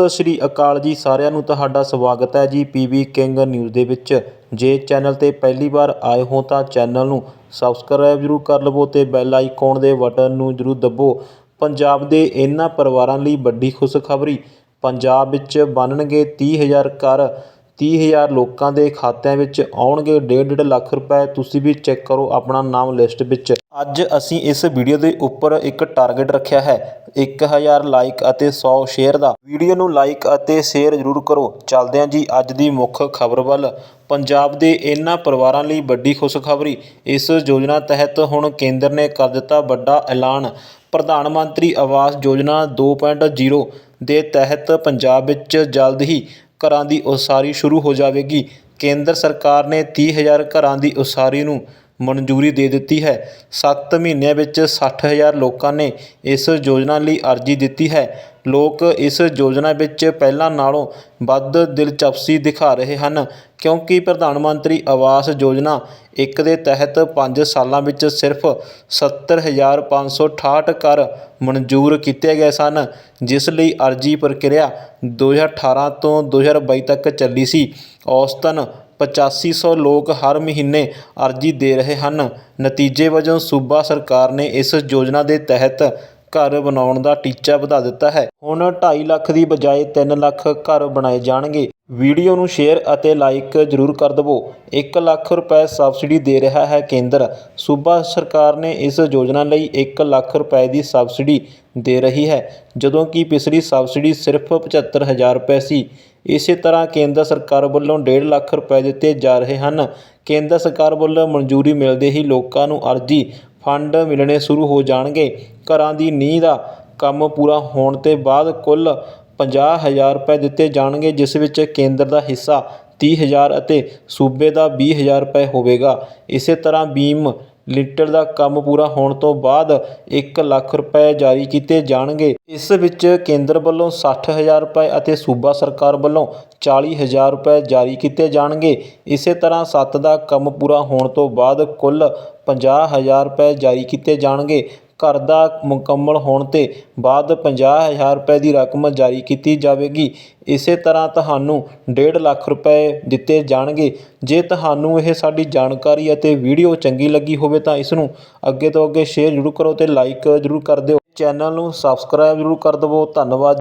ਸਤਿ ਸ਼੍ਰੀ ਅਕਾਲ ਜੀ ਸਾਰਿਆਂ ਨੂੰ ਤੁਹਾਡਾ ਸਵਾਗਤ ਹੈ ਜੀ ਪੀਬੀ ਕਿੰਗ ਨਿਊਜ਼ ਦੇ ਵਿੱਚ। ਜੇ ਚੈਨਲ ਤੇ ਪਹਿਲੀ ਵਾਰ ਆਏ ਹੋ ਤਾਂ ਚੈਨਲ ਨੂੰ ਸਬਸਕ੍ਰਾਈਬ ਜ਼ਰੂਰ ਕਰ ਲਵੋ ਤੇ ਬੈਲ ਆਈਕਨ ਦੇ ਬਟਨ ਨੂੰ ਜ਼ਰੂਰ ਦਬੋ। ਪੰਜਾਬ ਦੇ ਇਹਨਾਂ ਪਰਿਵਾਰਾਂ ਲਈ ਵੱਡੀ ਖੁਸ਼ਖਬਰੀ, ਪੰਜਾਬ ਵਿੱਚ ਬਣਨਗੇ 30000 ਘਰ 30000 ਲੋਕਾਂ ਦੇ ਖਾਤਿਆਂ ਵਿੱਚ ਆਉਣਗੇ 1.5 ਲੱਖ ਰੁਪਏ। ਤੁਸੀਂ ਵੀ ਚੈੱਕ ਕਰੋ ਆਪਣਾ ਨਾਮ ਲਿਸਟ ਵਿੱਚ। ਅੱਜ ਅਸੀਂ ਇਸ ਵੀਡੀਓ ਦੇ ਉੱਪਰ ਇੱਕ ਟਾਰਗੇਟ ਰੱਖਿਆ ਹੈ 1000 ਲਾਈਕ ਅਤੇ 100 ਸ਼ੇਅਰ ਦਾ। ਵੀਡੀਓ ਨੂੰ ਲਾਈਕ ਅਤੇ ਸ਼ੇਅਰ ਜ਼ਰੂਰ ਕਰੋ। ਚੱਲਦੇ ਹਾਂ ਜੀ ਅੱਜ ਦੀ ਮੁੱਖ ਖਬਰ ਵੱਲ। ਪੰਜਾਬ ਦੇ ਇਹਨਾਂ ਪਰਿਵਾਰਾਂ ਲਈ ਵੱਡੀ ਖੁਸ਼ਖਬਰੀ। ਇਸ ਯੋਜਨਾ ਤਹਿਤ ਹੁਣ ਕੇਂਦਰ ਨੇ ਕਰ ਦਿੱਤਾ ਵੱਡਾ ਐਲਾਨ। ਪ੍ਰਧਾਨ ਮੰਤਰੀ ਆਵਾਸ ਯੋਜਨਾ 2.0 ਦੇ ਤਹਿਤ ਪੰਜਾਬ ਵਿੱਚ ਜਲਦ ਹੀ ਘਰਾਂ ਦੀ ਉਸਾਰੀ ਸ਼ੁਰੂ ਹੋ ਜਾਵੇਗੀ। ਕੇਂਦਰ ਸਰਕਾਰ ਨੇ 30000 ਘਰਾਂ ਦੀ ਉਸਾਰੀ ਨੂੰ ਮਨਜ਼ੂਰੀ ਦੇ ਦਿੱਤੀ ਹੈ। ਸੱਤ ਮਹੀਨਿਆਂ ਵਿੱਚ ਸੱਠ ਹਜ਼ਾਰ ਲੋਕਾਂ ਨੇ ਇਸ ਯੋਜਨਾ ਲਈ ਅਰਜ਼ੀ ਦਿੱਤੀ ਹੈ। ਲੋਕ ਇਸ ਯੋਜਨਾ ਵਿੱਚ ਪਹਿਲਾਂ ਨਾਲੋਂ ਵੱਧ ਦਿਲਚਸਪੀ ਦਿਖਾ ਰਹੇ ਹਨ ਕਿਉਂਕਿ ਪ੍ਰਧਾਨ ਮੰਤਰੀ ਆਵਾਸ ਯੋਜਨਾ ਇੱਕ ਦੇ ਤਹਿਤ ਪੰਜ ਸਾਲਾਂ ਵਿੱਚ ਸਿਰਫ 70568 ਘਰ ਮਨਜ਼ੂਰ ਕੀਤੇ ਗਏ ਸਨ, ਜਿਸ ਲਈ ਅਰਜ਼ੀ ਪ੍ਰਕਿਰਿਆ 2018 ਤੋਂ 2022 ਤੱਕ ਚੱਲੀ ਸੀ। ਔਸਤਨ ਪਚਾਸੀ ਸੌ ਲੋਕ ਹਰ ਮਹੀਨੇ ਅਰਜ਼ੀ ਦੇ ਰਹੇ ਹਨ। ਨਤੀਜੇ ਵਜੋਂ ਸੂਬਾ ਸਰਕਾਰ ਨੇ ਇਸ ਯੋਜਨਾ ਦੇ ਤਹਿਤ ਘਰ ਬਣਾਉਣ ਦਾ ਟੀਚਾ ਵਧਾ ਦਿੱਤਾ ਹੈ। ਹੁਣ 2.5 ਲੱਖ ਦੀ ਬਜਾਏ 3 ਲੱਖ ਘਰ ਬਣਾਏ ਜਾਣਗੇ। ਵੀਡੀਓ ਨੂੰ ਸ਼ੇਅਰ ਅਤੇ ਲਾਈਕ ਜ਼ਰੂਰ ਕਰ ਦਿਵੋ। 1 ਲੱਖ ਰੁਪਏ ਸਬਸਿਡੀ ਦੇ ਰਿਹਾ ਹੈ ਕੇਂਦਰ। ਸੂਬਾ ਸਰਕਾਰ ਨੇ ਇਸ ਯੋਜਨਾ ਲਈ 1 ਲੱਖ ਰੁਪਏ ਦੀ ਸਬਸਿਡੀ ਦੇ ਰਹੀ ਹੈ। ਜਦੋਂ ਕਿ ਪਿਛਲੀ ਸਬਸਿਡੀ ਸਿਰਫ ਪਝੱਤਰ ਹਜ਼ਾਰ ਰੁਪਏ ਸੀ, ਇਸੇ ਤਰ੍ਹਾਂ ਕੇਂਦਰ ਸਰਕਾਰ ਵੱਲੋਂ ਡੇਢ ਲੱਖ ਰੁਪਏ ਦਿੱਤੇ ਜਾ ਰਹੇ ਹਨ। ਕੇਂਦਰ ਸਰਕਾਰ ਵੱਲੋਂ ਮਨਜ਼ੂਰੀ ਮਿਲਦੇ ਹੀ ਲੋਕਾਂ ਨੂੰ ਅਰਜ਼ੀ ਫੰਡ ਮਿਲਣੇ ਸ਼ੁਰੂ ਹੋ ਜਾਣਗੇ। ਘਰਾਂ ਦੀ ਨੀਂਹ ਦਾ ਕੰਮ ਪੂਰਾ ਹੋਣ ਤੋਂ ਬਾਅਦ ਕੁੱਲ ਪੰਜਾਹ ਹਜ਼ਾਰ ਰੁਪਏ ਦਿੱਤੇ ਜਾਣਗੇ, ਜਿਸ ਵਿੱਚ ਕੇਂਦਰ ਦਾ ਹਿੱਸਾ ਤੀਹ ਹਜ਼ਾਰ ਅਤੇ ਸੂਬੇ ਦਾ ਵੀਹ ਹਜ਼ਾਰ ਰੁਪਏ ਹੋਵੇਗਾ। ਇਸੇ ਤਰ੍ਹਾਂ ਬੀਮ ਲੀਟਰ ਦਾ ਕੰਮ ਪੂਰਾ ਹੋਣ ਤੋਂ ਬਾਅਦ ਇੱਕ ਲੱਖ ਰੁਪਏ ਜਾਰੀ ਕੀਤੇ ਜਾਣਗੇ। ਇਸ ਵਿੱਚ ਕੇਂਦਰ ਵੱਲੋਂ ਸੱਠ ਹਜ਼ਾਰ ਰੁਪਏ ਅਤੇ ਸੂਬਾ ਸਰਕਾਰ ਵੱਲੋਂ ਚਾਲੀ ਹਜ਼ਾਰ ਰੁਪਏ ਜਾਰੀ ਕੀਤੇ ਜਾਣਗੇ। ਇਸੇ ਤਰ੍ਹਾਂ ਸੱਤ ਦਾ ਕੰਮ ਪੂਰਾ ਹੋਣ ਤੋਂ ਬਾਅਦ ਕੁੱਲ ਪੰਜਾਹ ਹਜ਼ਾਰ ਰੁਪਏ ਜਾਰੀ ਕੀਤੇ ਜਾਣਗੇ। ਘਰ ਦਾ ਮੁਕੰਮਲ ਹੋਣ ਤੇ ਬਾਅਦ ਪੰਜਾਹ ਹਜ਼ਾਰ ਰੁਪਏ ਦੀ ਰਕਮ ਜਾਰੀ ਕੀਤੀ ਜਾਵੇਗੀ। ਇਸੇ ਤਰ੍ਹਾਂ ਤੁਹਾਨੂੰ ਡੇਢ ਲੱਖ ਰੁਪਏ ਦਿੱਤੇ ਜਾਣਗੇ। ਜੇ ਤੁਹਾਨੂੰ ਇਹ ਸਾਡੀ ਜਾਣਕਾਰੀ ਅਤੇ ਵੀਡੀਓ ਚੰਗੀ ਲੱਗੀ ਹੋਵੇ ਤਾਂ ਇਸ ਨੂੰ ਅੱਗੇ ਤੋਂ ਅੱਗੇ ਸ਼ੇਅਰ ਜ਼ਰੂਰ ਕਰੋ ਅਤੇ ਲਾਈਕ ਜ਼ਰੂਰ ਕਰ ਦਿਓ। ਚੈਨਲ ਨੂੰ ਸਬਸਕ੍ਰਾਈਬ ਜ਼ਰੂਰ ਕਰ ਦੇਵੋ। ਧੰਨਵਾਦ।